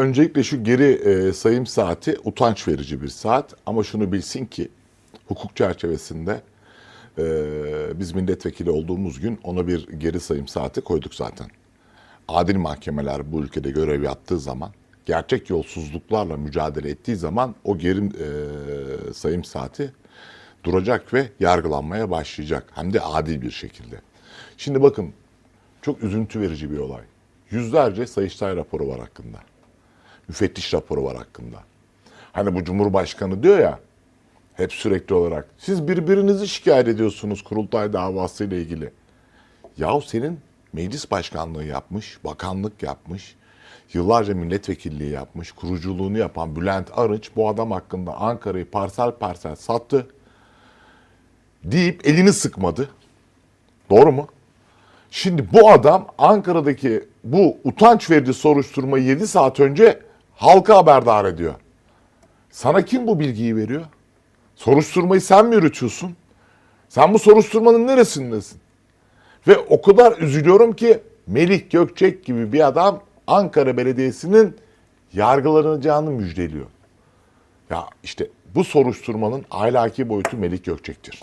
öncelikle şu geri e, sayım saati utanç verici bir saat ama şunu bilsin ki hukuk çerçevesinde e, biz milletvekili olduğumuz gün ona bir geri sayım saati koyduk zaten. Adil mahkemeler bu ülkede görev yaptığı zaman, gerçek yolsuzluklarla mücadele ettiği zaman o geri e, sayım saati duracak ve yargılanmaya başlayacak. Hem de adil bir şekilde. Şimdi bakın çok üzüntü verici bir olay. Yüzlerce Sayıştay raporu var hakkında. Müfettiş raporu var hakkında. Hani bu Cumhurbaşkanı diyor ya hep sürekli olarak siz birbirinizi şikayet ediyorsunuz kurultay davası ile ilgili. Yahu senin meclis başkanlığı yapmış, bakanlık yapmış, yıllarca milletvekilliği yapmış, kuruculuğunu yapan Bülent Arınç bu adam hakkında Ankara'yı parsel parsel sattı deyip elini sıkmadı. Doğru mu? Şimdi bu adam Ankara'daki bu utanç verici soruşturmayı 7 saat önce halka haberdar ediyor. Sana kim bu bilgiyi veriyor? Soruşturmayı sen mi yürütüyorsun? Sen bu soruşturmanın neresindesin? Ve o kadar üzülüyorum ki Melih Gökçek gibi bir adam Ankara Belediyesi'nin yargılanacağını müjdeliyor. Ya işte bu soruşturmanın ahlaki boyutu Melih Gökçek'tir.